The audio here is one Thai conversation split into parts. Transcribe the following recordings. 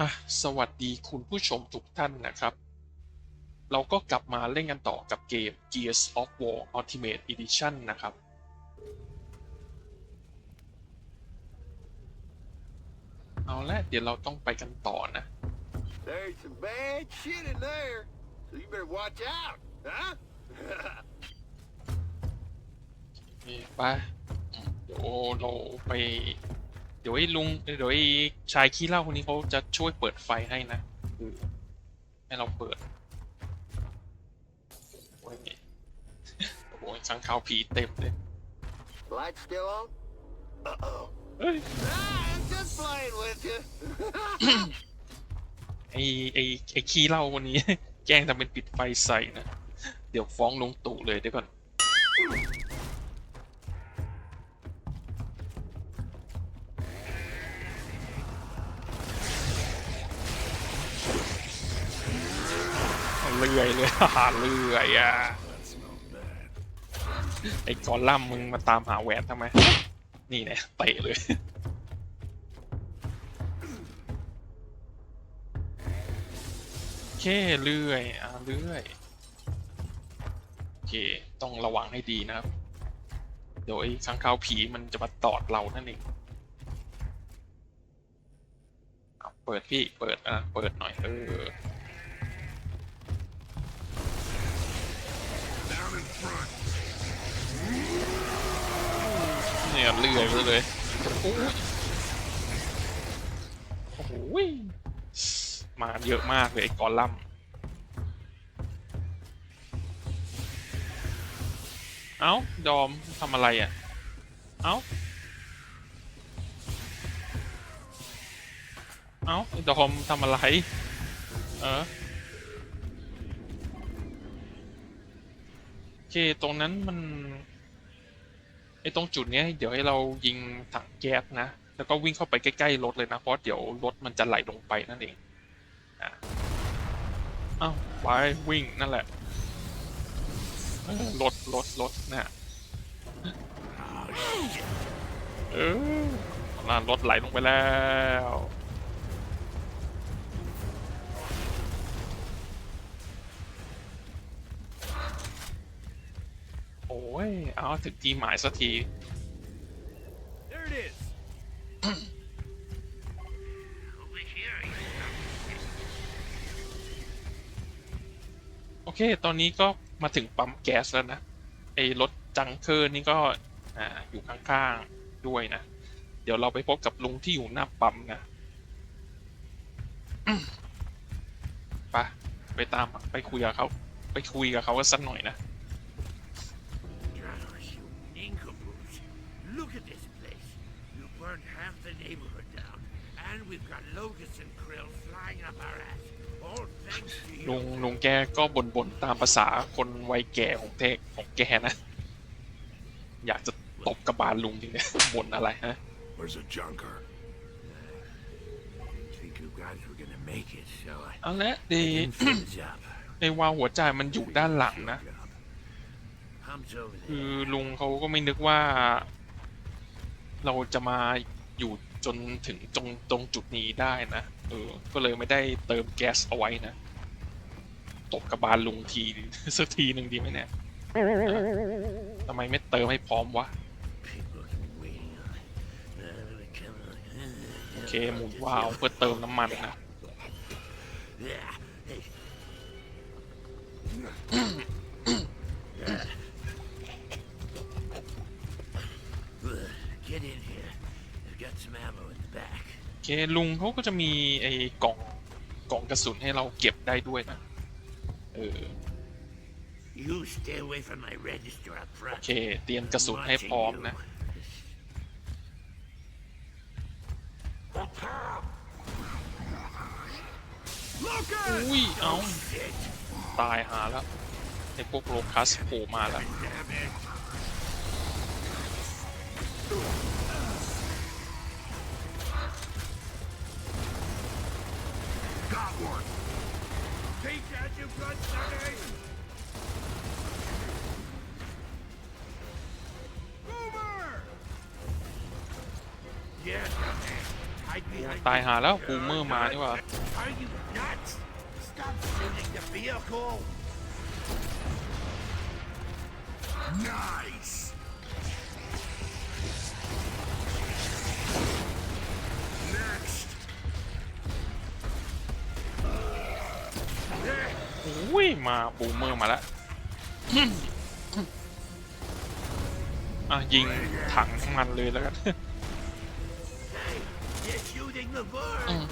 อะสวัสดีคุณผู้ชมทุกท่านนะครับ เราก็กลับมาเล่นกันต่อกับเกม Gears of War Ultimate Edition นะครับ เอาละเดี๋ยวเราต้องไปกันต่อนะ There's some bad shit in there, so you better watch out, huh? นี่ไปอืมเดี๋ยวเราไป เดี๋ยวไอ้ลุงเดี๋ยวไอ้ชายขี้เหล้าคนนี้เขาจะช่วยเปิดไฟให้นะคือให้เราเปิดโอ้ยโอ้โหข้างขาวผีเต็มเลย Light still on? Uh-oh. เอ้ย Ah, I'm just playing with you. ไอ้ไอ้ไอ้ขี้เหล้าคนนี้ แกล้งทำเป็นปิดไฟใส่นะ เดี๋ยวฟ้องลงตู่เลยเดี๋ยวก่อน เลื่อยอะไอ้กอลัมมึงมาตามหาแหวนทำไม นี่เนี่ยเตะเลย โอเคเลื่อย อ่าเลื่อย โอเค ต้องระวังให้ดีนะครับ เดี๋ยวไอ้ข้างคาวผีมันจะมาตอดเรานั่นเองเอาเปิดพี่ เปิด อะ เปิดหน่อย เออ เนี่ยเลื่อยไปเลยโอ้ยโอ้โหยมาเยอะมากเลยไอ้กอลัมน์เอ้า ดอมทำอะไรอะ เอ้า เอ้าไอ้ดอมทำอะไร เออโอเค ตรงนั้นมัน ไอ้ตรงจุดเนี้ยเดี๋ยวให้เรายิงถังแก๊สนะ แล้วก็วิ่งเข้าไปใกล้ๆรถเลยนะ เพราะเดี๋ยวรถมันจะไหลลงไปนั่นเองอ้าไปวิ่งนั่นแหละรถรถรถนะเออนั่นรถไหลลงไปแล้ว ย เอาถึงที่หมายสักที there it is. Over here. โอเค ตอนนี้ก็มาถึงปั๊มแก๊สแล้วนะ ไอ้รถจังเคอร์นี่ก็อ่าอยู่ข้างๆด้วยนะ เดี๋ยวเราไปพบกับลุงที่อยู่หน้าปั๊มนะไปไปตามไปคุยกับเขาไปคุยกับเขากันสักหน่อยนะ neighborhood down. And we've got locusts and krill flying up our ass. All thanks to ลุง you. ลุงแกก็บ่นๆ ตามภาษาคนวัยแก่ของเทกของแกนะ อยากจะตบกระบาลลุงจริงเนี่ยบ่นอะไรฮะ Where's a junker? Didn't think you guys were gonna make it, so I เอาละดี didn't finish up. ไอ้วาล์วหัวใจายมันอยู่ด้านหลังนะ Pumps over คือ there. ลุงเขาก็ไม่นึกว่า เราจะมาอยู่ จนถึงตรงตรงจุดนี้ได้นะเออก็เลยไม่ได้เติมแก๊สเอาไว้นะตบกระบาลลุงทีสักทีหนึ่งดีไหมเนี่ยทำไมไม่เติมให้พร้อมวะ People have been waiting on it. Uh, they come like, โอเคหมุนวาล์วเพื่อเติมน้ำมันนะ เคลุงเขาก็จะมีไอ้กล่องกล่องกระสุนให้เราเก็บได้ด้วยนะเออ You stay away from my register up โอ front. เค เตรียมกระสุนให้พร้อมนะ อุ้ย เอา Shit. ตายหาแล้วไอ้พวกโลคัสโผล่มาแล้ว Damn it. ตายหาแล้วบูเมอร์มานี่วะา Nice! อุ้ยมาบูมเมอร์มาแล้วอะยิงถังน้ำมันเลยแล้วกัน Hey, you're shooting the bird. อืม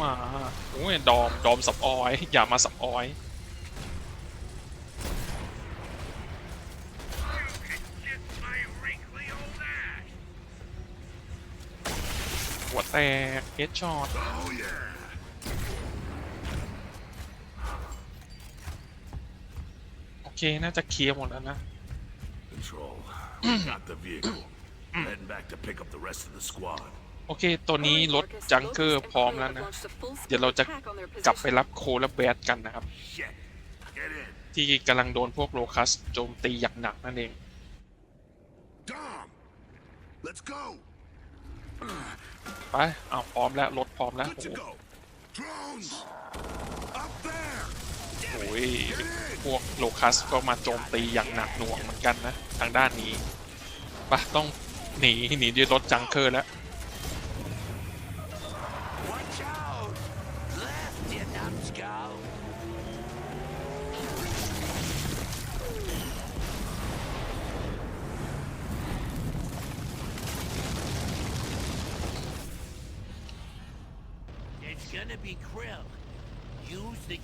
มาโอ้ยดอม ดอมสับออย อย่ามาสับออย แตกเฮดช็อต Oh yeah. โอเค น่าจะเคลียร์หมดแล้วนะ Control. Got the vehicle. Heading back to pick up the rest of the squad. โอเค ตัวนี้รถจังเกอร์พร้อมแล้วนะ เดี๋ยวเราจะกลับไปรับโคและแบดกันนะครับ Shit. Get in. ที่กำลังโดนพวกโลคัสโจมตีอย่างหนักนั่นเอง Dom. Let's go. ไปเอาพร้อมแล้วรถพร้อมแล้ว Good โอ้ to โห go. Drones. Up there. โอ้ยพวกโลคัสก็มาโจมตีอย่างหนักหน่วงเหมือนกันนะ ทางด้านนี้ไปต้องหนีหนีด้วยรถจังเกอร์แล้ว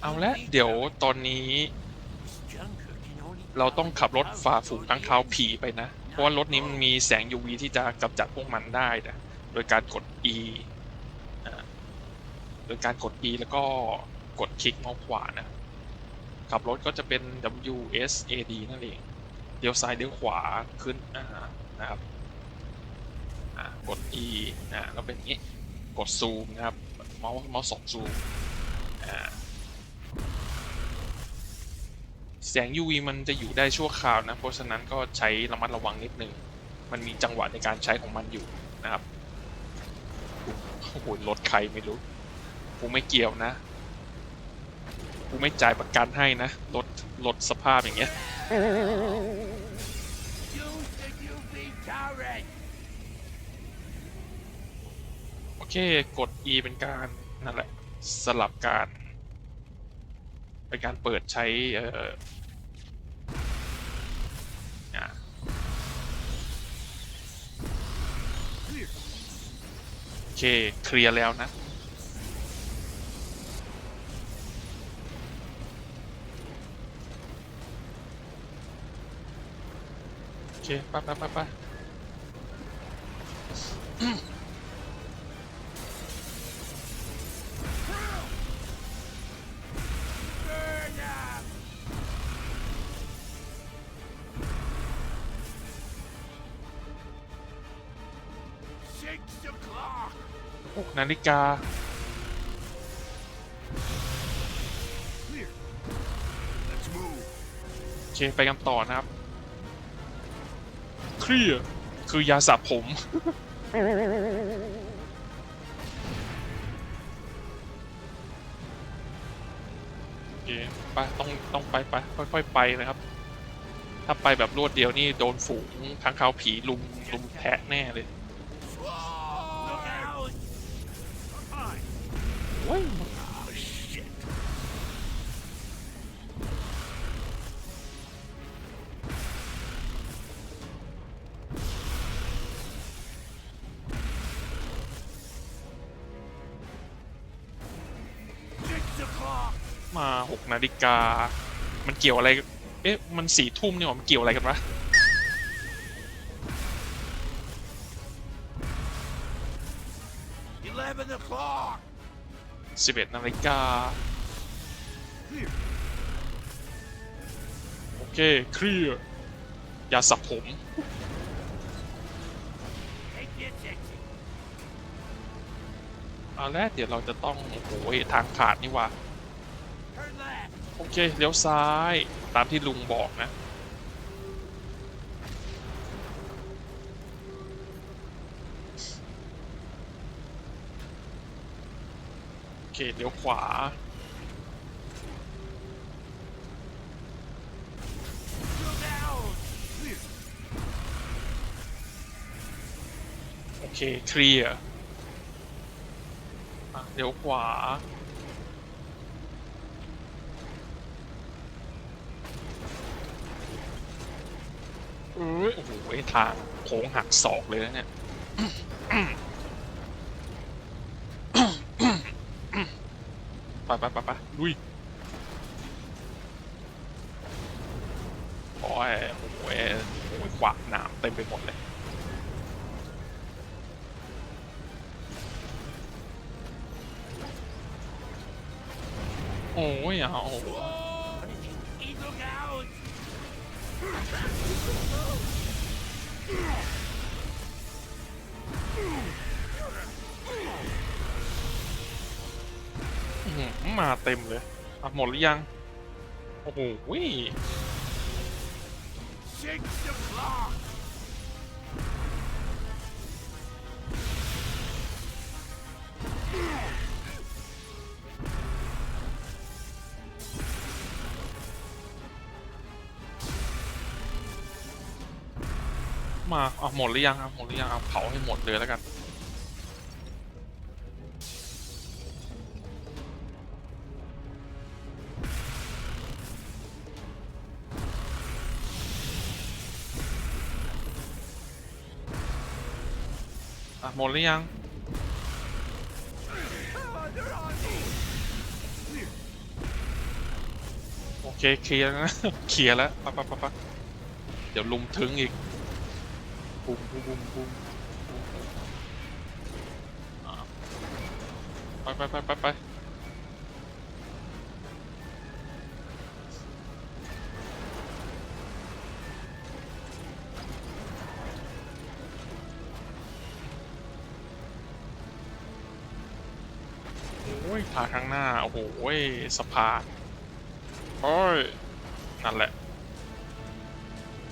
เอาละ UV เดี๋ยว turret. ตอนนี้ This junker can only เราต้องขับรถ power ฝ่า those ฝูงข้างคาว in. ผีไปนะ เพราะว่ารถนี้มันมีแสง UV ที่จะกำจัดพวกมันได้นะโดยการกด E อ่าโดยการกด E แล้วก็กดคลิกเมาส์ขวานะ ขับรถก็จะเป็น W S A D นั่นเองเลี้ยวซ้ายเลี้ยวขวาขึ้นอ่านะครับอ่ากด E อ่าแล้วเป็นอย่างนี้ กดซูมนะครับ เมาส์เมาส์สองซูมแสง UV มันจะอยู่ได้ชั่วคราวนะ เพราะฉะนั้นก็ใช้ระมัดระวังนิดนึง มันมีจังหวะในการใช้ของมันอยู่นะครับโอ้โหรถใครไม่รู้ กูไม่เกี่ยวนะ กูไม่จ่ายประกันให้นะรถรถสภาพอย่างเงี้ย โอ เค กด E เป็นการนั่นแหละ สลับการ เป็นการเปิดใช้เอ่อโอเค เคลียร์แล้วนะโอเคไปไปไปไป นาฬิกา โอเค ไปกันต่อนะครับ เคลียคือยาสระผม โอเค ไป ต้อง ต้องไปไปค่อย ๆ ไปนะครับ ถ้าไปแบบรวดเดียวนี่ โดนฝูงค้างคาผีลุมลุมแทะแน่เลย โอ้ยมาหกนาฬิกา มันเกี่ยวอะไร เอ๊ะ มันสี่ทุ่มนี่หว่ามันเกี่ยวอะไรกันวะ11 o'clock. สิบเอ็ดนาฬิกาโอเค เคลียร์ยาสระผม เอาแล้วเดี๋ยวเราจะต้อง โอ้โหทางขาดนี่ว่า โอเค เลี้ยวซ้าย ตามที่ลุงบอกนะ เคเลี้ยวขวา โอเคเคลียร์เลี้ยวขวาเอ้ยโอ้โหทางโค้งหักศอกเลยนะเนี่ย ไปไปไปไปลุยโอ้ยโอ้โหโอ้ยขวากหนามเต็มไปหมดเลยโอ้ยเอา อมาเต็มเลยอะหมดหรือยัง โอ้โหมาเอาหมดหรือยังครับหมดหรือยังเอาเผาให้หมดเลยแล้วกัน อะหมดหรือยังโอเคเคลียร์นะ เคลียร์แล้วปะปะปะปะเดี๋ยวลุมถึงอีกบุมบุมบุมบุมไปไปไปไปไป ยพาข้างหน้า โอ้โหสภานโอ้ย นั่นแหละ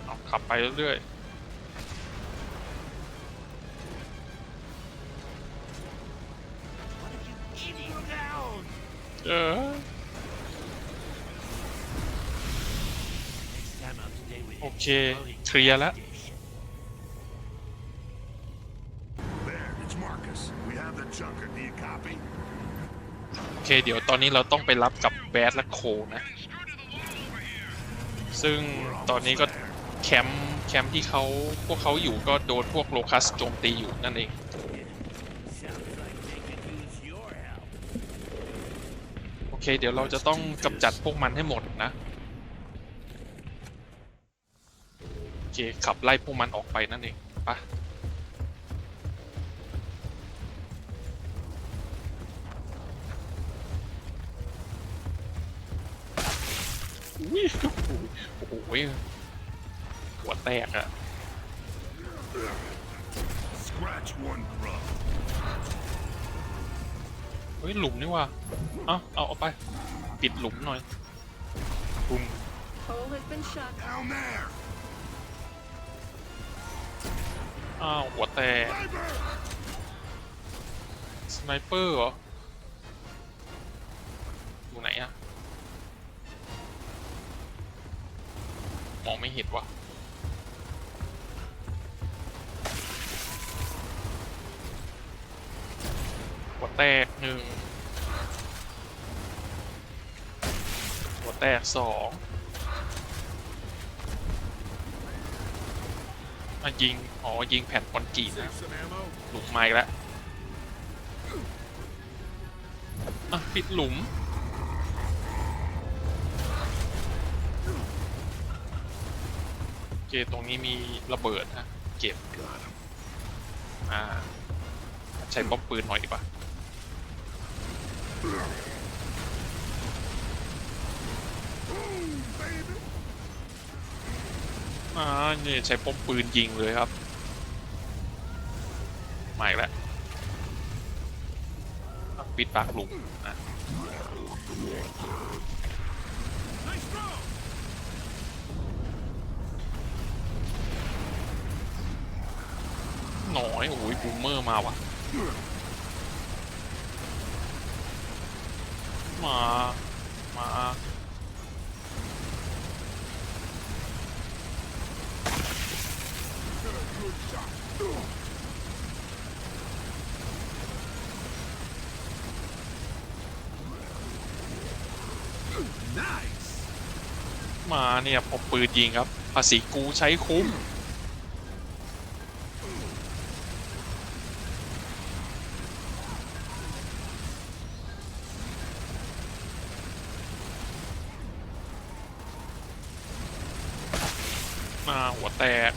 เอาขับไปเรื่อยๆเออ โอเค เคลียร์แล้ว There, โอเคเดี๋ยวตอนนี้เราต้องไปรับกับแบดและโคนะ ซึ่งตอนนี้ก็แคมป์แคมป์ที่เขาพวกเขาอยู่ก็โดนพวกโลคัสโจมตีอยู่นั่นเองโอเคเดี๋ยวเราจะต้องกำจัดพวกมันให้หมดนะโอเคขับไล่พวกมันออกไปนั่นเองไปะ โอ้โหหัวแตกอะ Scratch one grub. เฮ้ย หลุมนี่ว่ะเอาเอาเอาไป ปิดหลุมหน่อยปุ้ม Hole has been shut. Down there. อ้าว หัวแตก Sniper! สไนเปอร์เหรออยู่ไหนอะ มองไม่เห็นวะหัวแตกหนึ่งหัวแตกสองมายิง อ๋อ ยิงแผ่นคอนกรีตนะหลุมไมาอีกแล้วอะ ปิดหลุม เคตรงนี้มีระเบิดนะเก็บอ่าใช้ป้อมปืนหน่อยดีกว่าอ่านี่ใช้ป้อมปืนยิงเลยครับมาอีกแล้วอะปิดปากลุมอะ หน่อยโอ้ยบูมเมอร์มาว่ะ มา มามาเนี่ยผมปืนยิงครับภาษีกูใช้คุ้ม หัวแตก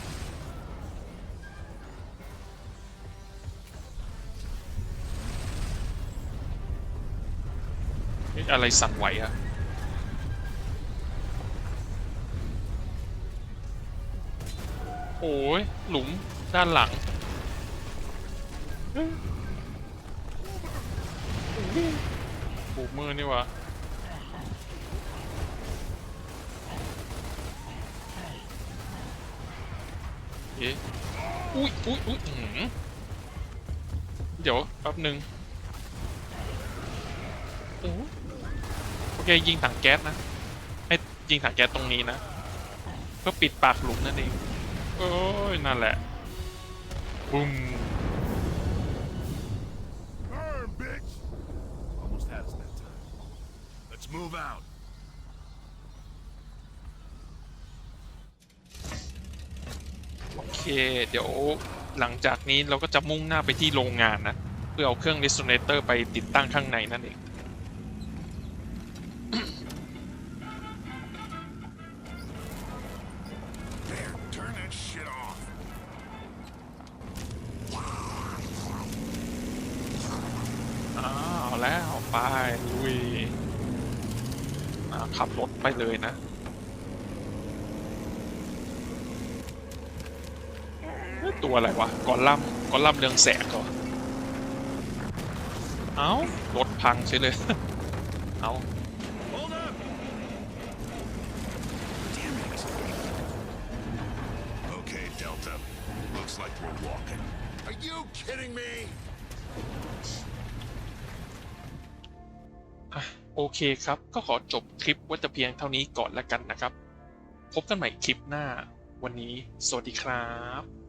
อะไรสั่นไหวอะโอ้ย หลุมด้านหลังบูมเมอนี่วะ เอ๊ะอุ้ยอุ้ยอุ้ยอื้อหือเดี๋ยวแป๊บหนึ่งโอ้โอเคยิงถังแก๊สนะให้ยิงถังแก๊สตรงนี้นะ เพื่อปิดปากหลุมนั่นเองโอ้ยนั่นแหละบุ้ม Burn, bitch! Almost had us that time. Let's move out. โอ เคเดี๋ยวหลังจากนี้เราก็จะมุ่งหน้าไปที่โรงงานนะ เพื่อเอาเครื่อง resonator ไปติดตั้งข้างในนั่นเอง ตัวอะไรวะกอลัมน์กอลัมน์เรืองแสงเหรอเอ้ารถพังใช่เลย เอา Hold up! Damn it! Okay, Delta. Looks like we're walking. Are you kidding me? อะโอเคครับ ก็ขอจบคลิปไว้แต่เพียงเท่านี้ก่อนแล้วกันนะครับ พบกันใหม่คลิปหน้า วันนี้ สวัสดีครับ